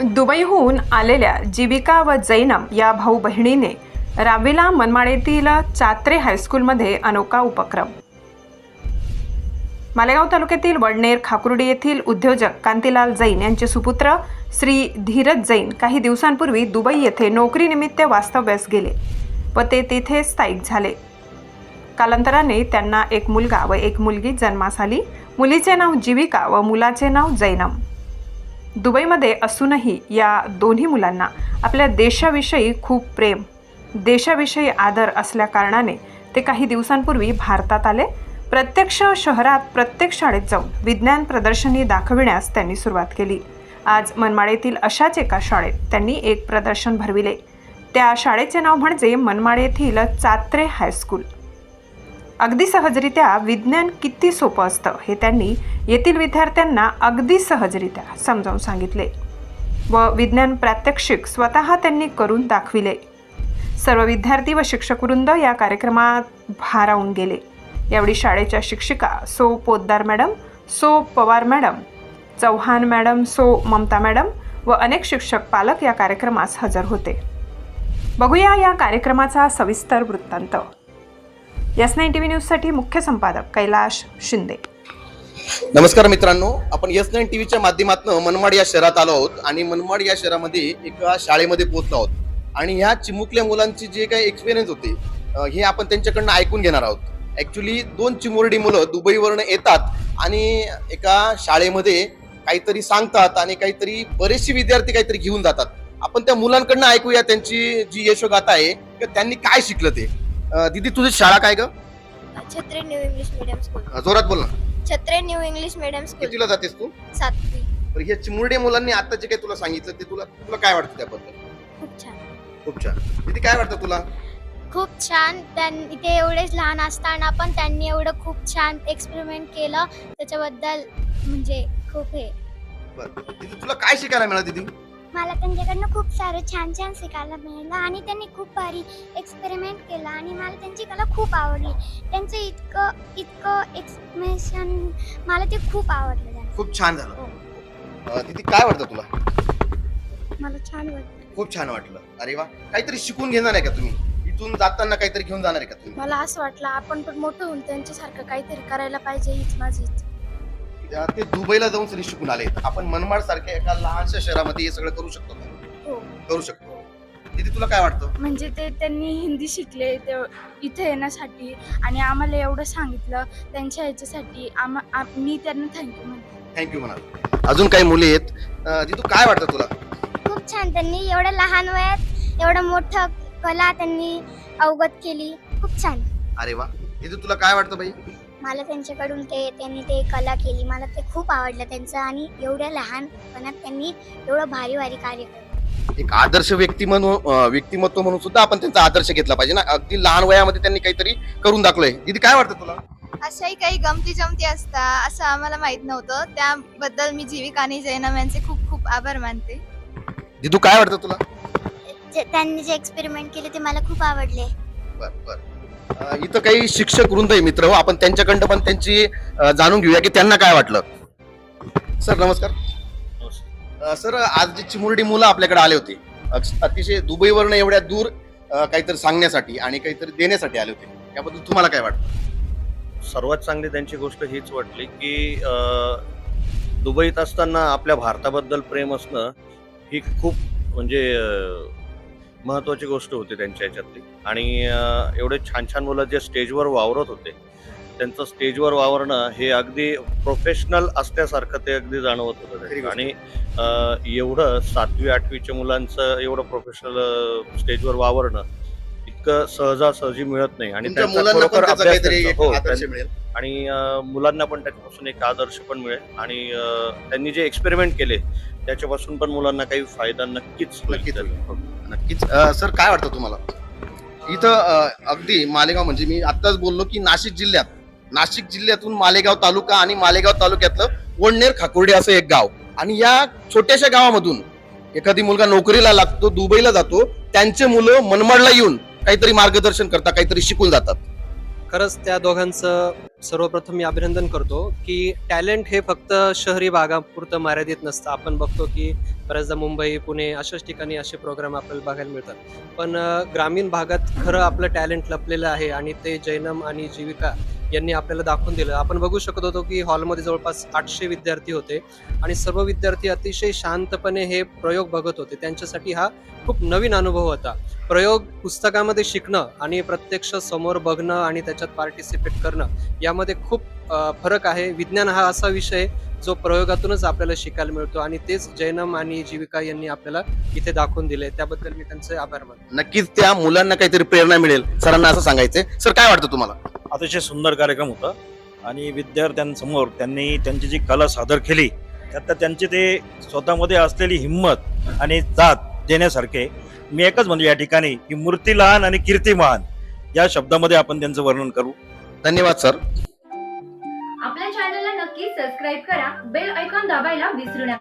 दुबईहून आलेल्या जीविका व जैनम या भाऊ बहिणीने रावीला मनमाडेतील चात्रे हायस्कूलमध्ये अनोखा उपक्रम. मालेगाव तालुक्यातील वडनेर खाकुर्डी येथील उद्योजक कांतीलाल जैन यांचे सुपुत्र श्री धीरज जैन काही दिवसांपूर्वी दुबई येथे नोकरीनिमित्त वास्तव्यास गेले व ते तिथे स्थायिक झाले. कालांतराने त्यांना एक मुलगा व एक मुलगी जन्मास आली मुलीचे नाव जीविका व मुलाचे नाव जैनम. दुबईमध्ये असूनही या दोन्ही मुलांना आपल्या देशाविषयी खूप प्रेम देशाविषयी आदर असल्याकारणाने ते काही दिवसांपूर्वी भारतात आले. प्रत्यक्ष शहरात प्रत्येक शाळेत जाऊन विज्ञान प्रदर्शनी दाखविण्यास त्यांनी सुरुवात केली. आज मनमाडेतील अशाच एका शाळेत त्यांनी एक प्रदर्शन भरविले. त्या शाळेचे नाव म्हणजे मनमाड येथील चात्रे हायस्कूल. अगदी सहजरित्या विज्ञान किती सोपं असतं हे त्यांनी येथील विद्यार्थ्यांना अगदी सहजरित्या समजावून सांगितले व विज्ञान प्रात्यक्षिक स्वतः त्यांनी करून दाखविले. सर्व विद्यार्थी व शिक्षकवृंद या कार्यक्रमात भारावून गेले. यावेळी शाळेच्या शिक्षिका सो पोद्दार मॅडम सो पवार मॅडम चव्हाण मॅडम सो ममता मॅडम व अनेक शिक्षक पालक या कार्यक्रमास हजर होते. बघूया या कार्यक्रमाचा सविस्तर वृत्तांत. यस नाईन टी व्ही न्यूजसाठी मुख्य संपादक कैलाश शिंदे. नमस्कार मित्रांनो आपण यस नाईन टी व्हीच्या माध्यमातून मनमाड या शहरात आलो आहोत आणि मनमाड या शहरामध्ये एका शाळेमध्ये पोहोचलो आहोत. आणि ह्या चिमुकल्या मुलांची जे काही एक्सपिरियन्स होते हे आपण त्यांच्याकडनं ऐकून घेणार आहोत. ऍक्च्युली दोन चिमुरडी मुलं दुबईवरनं येतात आणि एका शाळेमध्ये काहीतरी सांगतात आणि काहीतरी बरेचसे विद्यार्थी काहीतरी घेऊन जातात. आपण त्या मुलांकडनं ऐकूया त्यांची जी यशोगाथा आहे की त्यांनी काय शिकलं ते. अं, दिदी तुझी शाळा काय ग? Chhatre new English medium school. जोरात बोल ना. Chhatre new English medium school. कितीला जातेस तू? सातवी. तर ह्या चिमुरडे मुलांनी आता जे काही तुला सांगितलं ते तुला तुला काय वाटतं त्याबद्दल? खूप छान. खूप छान. किती काय वाटतं तुला? खूप छान. त्यां इथे एवढेच लहान असताना पण त्यांनी एवढं खूप छान एक्सपेरिमेंट केलं. त्याच्याबद्दल म्हणजे खूप हे. बरं. तुला काय शिकायला मिळालं तिथे मला त्यांच्याकडनं खूप सारं छान छान शिकायला मिळालं आणि त्यांनी खूप भारी एक्सपेरिमेंट केलं आणि मला त्यांची कला खूप आवडली. त्यांचं इतकं इतकं एक्सप्रेशन मला ते खूप आवडलं. खूप छान झालं. तिथे काय वाटतं तुला? मला छान वाटलं. खूप छान वाटलं. अरे वा. काहीतरी शिकून घेणार आहे का तुम्ही? इथून जाताना काहीतरी घेऊन जाणार आहे का तुम्ही? मला असं वाटलं आपण पण मोठं होऊन त्यांच्यासारखं काहीतरी करायला पाहिजे हीच माझी ते दुबईला जाऊन सगळे शिकून आले. आपण मनमाड सारख्या एका लहानशा शहरामध्ये हे सगळं करू शकतो का? हो. करू शकतो. तिथे तुला काय वाटतं? म्हणजे ते त्यांनी हिंदी शिकले ते इथे येण्यासाठी. आणि आम्हाला एवढं सांगितलं त्यांच्या ह्याच्यासाठी मी त्यांना थँक्यू म्हणते. थँक्यू म्हणाल. अजून काही मुली आहेत. अं, तिथू काय वाटतं तुला? खूप छान. त्यांनी एवढं लहान वयात एवढं मोठं कला त्यांनी अवगत केली. खूप छान. अरे वा. तिथे तुला काय वाटतं बाई? मला त्यांच्याकडून ते त्यांनी ते कला केली. मला ते खूप आवडलं त्यांचं आणि एवढ्या लहानपणात त्यांनी एवढं भारी भारी कार्य केलं. एक आदर्श व्यक्ती म्हणून व्यक्तिमत्व म्हणून सुद्धा आपण त्यांचा आदर्श घेतला पाहिजे ना. अगदी लहान वयामध्ये त्यांनी काहीतरी करून दाखवलंय. दीदी काय वाटतं तुला? अशाही काही गमती जमती असतात असं आम्हाला माहीत नव्हतं. त्याबद्दल मी जीविका आणि जैनम यांचे खूप खूप आभार मानते. दिदू काय वाटतं तुला? जे त्यांनी जे एक्सपेरिमेंट केले ते मला खूप आवडले. बर बर. इथं काही शिक्षक वृंद आहे मित्र. हो आपण त्यांच्याकडनं पण त्यांची अं, जाणून घेऊया की त्यांना काय वाटलं. सर नमस्कार. अं, सर आज जी चिमुरडी मुलं आपल्याकडे आले होते अक्ष- अतिशय दुबईवरनं एवढ्या दूर अं, काहीतरी सांगण्यासाठी आणि काहीतरी देण्यासाठी आले होते. याबद्दल तुम्हाला काय वाटतं? सर्वात चांगली त्यांची गोष्ट हीच वाटली की अं, दुबईत असताना आपल्या भारताबद्दल प्रेम असणं ही खूप म्हणजे अं, महत्वाची गोष्ट होती त्यांच्या ह्याच्यातली आणि एवढे छान छान मुलं जे स्टेजवर वावरत होते त्यांचं स्टेजवर वावरणं हे अगदी प्रोफेशनल असल्यासारखं ते अगदी जाणवत होतं. आणि एवढं सातवी आठवीच्या मुलांचं एवढं प्रोफेशनल स्टेजवर वावरणं इतकं सहजासहजी मिळत नाही. आणि त्यांचा खरोखर अभ्यास हो, आणि मुलांना पण त्याच्यापासून एक आदर्श पण मिळेल आणि त्यांनी जे एक्सपेरिमेंट केले त्याच्यापासून पण मुलांना काही फायदा नक्कीच नक्कीच. हो. नक्कीच सर काय वाटतं तुम्हाला इथं अगदी मालेगाव म्हणजे मी आत्ताच बोललो की नाशिक जिल्ह्यात नाशिक जिल्ह्यातून मालेगाव तालुका आणि मालेगाव तालुक्यातलं वडनेर खाकुर्डे असं एक गाव आणि या छोट्याशा गावामधून एखादी मुलगा नोकरीला लागतो दुबईला जातो त्यांचे मुलं मनमाडला येऊन काहीतरी मार्गदर्शन करतात काहीतरी शिकून जातात खरंच त्या दोघांचं सर्वप्रथम मी अभिनंदन करतो की टॅलेंट हे फक्त शहरी भागापुरतं मर्यादित नसतं. आपण बघतो की बऱ्याचदा मुंबई पुणे अशाच ठिकाणी असे प्रोग्राम आपल्याला बघायला मिळतात. पण ग्रामीण भागात खरं आपलं टॅलेंट लपलेलं आहे आणि ते जैनम आणि जीविका यांनी आपल्याला दाखवून दिलं. आपण बघू शकत होतो की हॉलमध्ये जवळपास आठशे विद्यार्थी होते आणि सर्व विद्यार्थी अतिशय शांतपणे हे प्रयोग बघत होते. त्यांच्यासाठी हा खूप नवीन अनुभव होता. प्रयोग पुस्तकामध्ये शिकणं आणि प्रत्यक्ष समोर बघणं आणि त्याच्यात पार्टिसिपेट करणं यामध्ये खूप फरक आहे. विज्ञान हा असा विषय जो प्रयोगातूनच आपल्याला शिकायला मिळतो आणि तेच जैनम आणि जीविका यांनी आपल्याला इथे दाखवून दिले. त्याबद्दल मी त्यांचे आभार मानतो. नक्कीच त्या मुलांना काहीतरी प्रेरणा मिळेल. सरांना असं सांगायचंय. सर काय वाटतं तुम्हाला? अतिशय सुंदर कार्यक्रम होता. आणि विद्यार्थ्यांसमोर त्यांनी त्यांची जी कला सादर केली त्यात त्यांची ते स्वतःमध्ये असलेली हिंमत आणि जात देण्यासारखे मी एकच म्हणजे या ठिकाणी की मूर्ती लहान आणि कीर्ती महान या शब्दामध्ये आपण त्यांचं वर्णन करू. धन्यवाद सर. आपल्या चॅनलला नक्की सबस्क्राईब करा बेल आयकॉन दाबायला विसरू नका.